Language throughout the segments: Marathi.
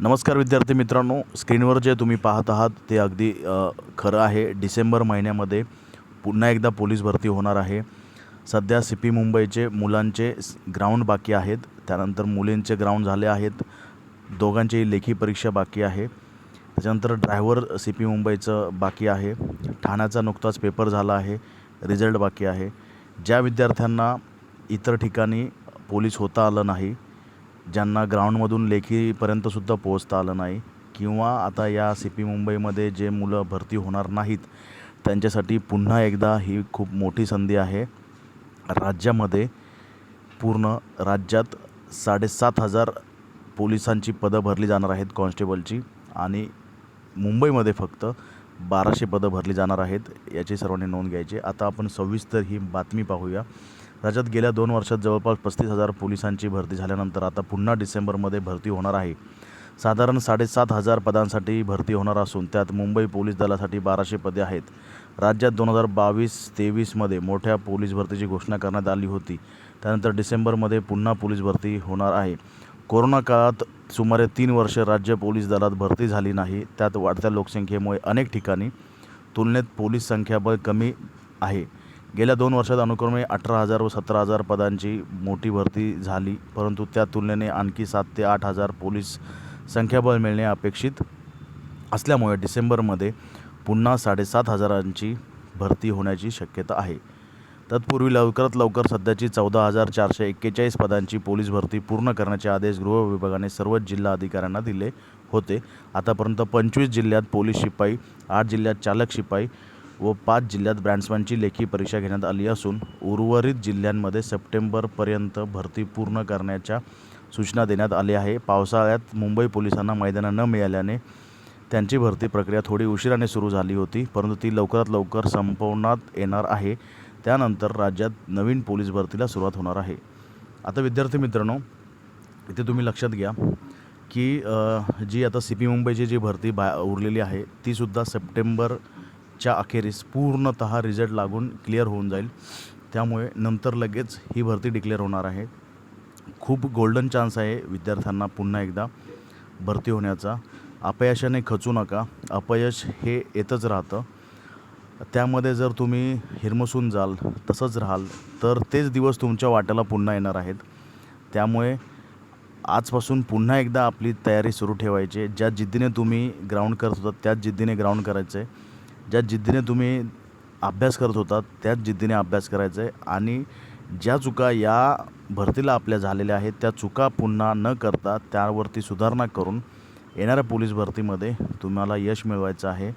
नमस्कार विद्यार्थी मित्रांनो स्क्रीनवर जे तुम्ही पाहत आहात ते अगदी खरं आहे. डिसेंबर महिन्यामध्ये पुन्हा एकदा पोलीस भरती होणार आहे. सध्या सी पी मुंबईचे मुलांचे ग्राउंड बाकी आहेत. त्यानंतर मुलींचे ग्राउंड झाले आहेत. दोघांचीही लेखी परीक्षा बाकी आहे. त्याच्यानंतर ड्रायव्हर सी पी मुंबईचं बाकी आहे. ठाण्याचा नुकताच पेपर झाला आहे. रिझल्ट बाकी आहे. ज्या विद्यार्थ्यांना इतर ठिकाणी पोलीस होता आलं नाही ज्यांना ग्राउंडमधून लेखीपर्यंतसुद्धा पोहोचता आलं नाही किंवा आता या सी पी मुंबईमध्ये जे मुलं भरती होणार नाहीत त्यांच्यासाठी पुन्हा एकदा ही खूप मोठी संधी आहे. राज्यामध्ये पूर्ण राज्यात साडेसात हजार पोलिसांची पदं भरली जाणार आहेत कॉन्स्टेबलची आणि मुंबईमध्ये फक्त बाराशे पदं भरली जाणार आहेत याची सर्वांनी नोंद घ्यायची. आता आपण सविस्तर ही बातमी पाहूया. राज्यात गेल्या दोन वर्षात जवळपास पस्तीस हजार पोलिसांची भरती झाल्यानंतर आता पुन्हा डिसेंबरमध्ये भरती होणार आहे. साधारण साडेसात हजार पदांसाठी भरती होणार असून त्यात मुंबई पोलीस दलासाठी बाराशे पदे आहेत. राज्यात दोन हजार बावीस तेवीसमध्ये मोठ्या पोलीस भरतीची घोषणा करण्यात आली होती. त्यानंतर डिसेंबरमध्ये पुन्हा पोलीस भरती होणार आहे. कोरोना काळात सुमारे तीन वर्ष राज्य पोलीस दलात भरती झाली नाही. त्यात वाढत्या लोकसंख्येमुळे अनेक ठिकाणी तुलनेत पोलीस संख्याबळ कमी आहे. गेल्या दोन वर्षात अनुक्रमे अठरा हजार व सतरा हजार पदांची मोठी भरती झाली परंतु त्या तुलनेने आणखी सात ते आठ हजार पोलीस संख्याबळ मिळणे अपेक्षित असल्यामुळे डिसेंबरमध्ये पुन्हा साडेसात हजारांची भरती होण्याची शक्यता आहे. तत्पूर्वी लवकरात लवकर सध्याची चौदा हजार चारशे एक्केचाळीस पदांची पोलीस भरती पूर्ण करण्याचे आदेश गृह विभागाने सर्वच जिल्हा अधिकाऱ्यांना दिले होते. आतापर्यंत पंचवीस जिल्ह्यात पोलीस शिपाई आठ जिल्ह्यात चालक शिपाई व पाच जिल्ह्यात ब्रँड्समॅनची लेखी परीक्षा घेण्यात आली असून उर्वरित जिल्ह्यांमध्ये सप्टेंबरपर्यंत भरती पूर्ण करण्याच्या सूचना देण्यात आल्या आहे. पावसाळ्यात मुंबई पोलिसांना मैदानं न मिळाल्याने त्यांची भरती प्रक्रिया थोडी उशिराने सुरू झाली होती परंतु ती लवकरात लवकर संपवण्यात येणार आहे. त्यानंतर राज्यात नवीन पोलीस भरतीला सुरुवात होणार आहे. आता विद्यार्थी मित्रांनो इथे तुम्ही लक्षात घ्या की जी आता सी पी मुंबईची जी भरती बा उरलेली आहे तीसुद्धा सप्टेंबर च्या अखेरीस पूर्णत रिझल्ट लागून क्लिअर होऊन जाईल. त्यामुळे नंतर लगेच ही भरती डिक्लेअर होणार आहे. खूप गोल्डन चान्स आहे विद्यार्थ्यांना पुन्हा एकदा भरती होण्याचा. अपयशाने खचू नका. अपयश हे येतच राहतं. त्यामध्ये जर तुम्ही हिरमसून जाल तसंच राहाल तर तेच दिवस तुमच्या वाट्याला पुन्हा येणार आहेत. त्यामुळे आजपासून पुन्हा एकदा आपली तयारी सुरू ठेवायची ज्या जिद्दीने तुम्ही ग्राउंड करत होता त्याच जिद्दीने ग्राउंड करायचं आहे ज्या जिद्दीने तुम्ही अभ्यास करत होता त्याच जिद्दीने अभ्यास करायचा आहे आणि ज्या चुका या भरतीला आपल्या झालेल्या आहेत त्या चुका पुन्हा न करता त्यावरती सुधारणा करून येणाऱ्या पोलीस भरतीमध्ये तुम्हाला यश मिळवायचं आहे.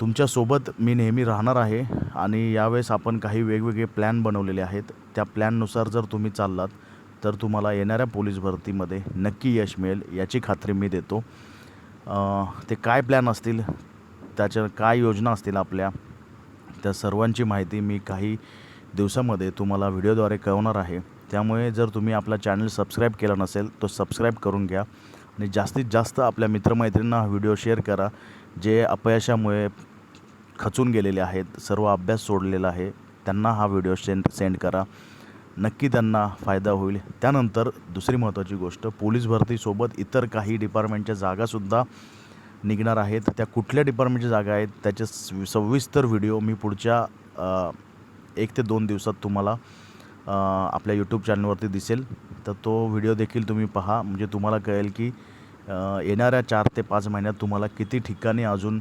तुमच्यासोबत मी नेहमी राहणार आहे आणि यावेळेस आपण काही वेगवेगळे प्लॅन बनवलेले आहेत. त्या प्लॅननुसार जर तुम्ही चाललात तर तुम्हाला येणाऱ्या पोलीस भरतीमध्ये नक्की यश मिळेल याची खात्री मी देतो. ते काय प्लॅन असतील त्याच्या काय योजना असतील आपल्या त्या सर्वांची माहिती मी काही दिवसामध्ये तुम्हाला व्हिडिओद्वारे कळवणार आहे. त्यामुळे जर तुम्ही आपला चॅनल सबस्क्राईब केला नसेल तो सबस्क्राईब करून घ्या आणि जास्तीत जास्त आपल्या मित्रमैत्रिणींना हा व्हिडिओ शेअर करा जे अपयशामुळे खचून गेलेले आहेत सर्व अभ्यास सोडलेला आहे त्यांना हा व्हिडिओ सेंड सेंड करा. नक्की त्यांना फायदा होईल. त्यानंतर दुसरी महत्त्वाची गोष्ट पोलीस भरतीसोबत इतर काही डिपार्टमेंटच्या जागासुद्धा निघणार आहेत. त्या कुठल्या डिपार्टमेंटच्या जागा आहेत त्याचे सविस्तर व्हिडिओ मी पुढच्या एक ते दोन दिवसात तुम्हाला आपल्या यूट्यूब चॅनलवरती दिसेल. तर तो व्हिडिओ देखील तुम्ही पहा. म्हणजे तुम्हाला कळेल की येणाऱ्या चार ते पाच महिन्यात तुम्हाला किती ठिकाणी अजून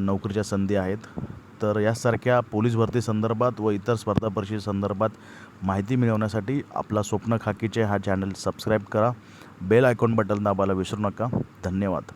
नोकरीच्या संधी आहेत. तर यासारख्या पोलीस भरती संदर्भात व इतर स्पर्धा परीक्षे संदर्भात माहिती मिळवण्यासाठी आपला स्वप्न खाकीचे हा चॅनल सबस्क्राईब करा. बेल आयकॉन बटन दाबायला विसरू नका. धन्यवाद.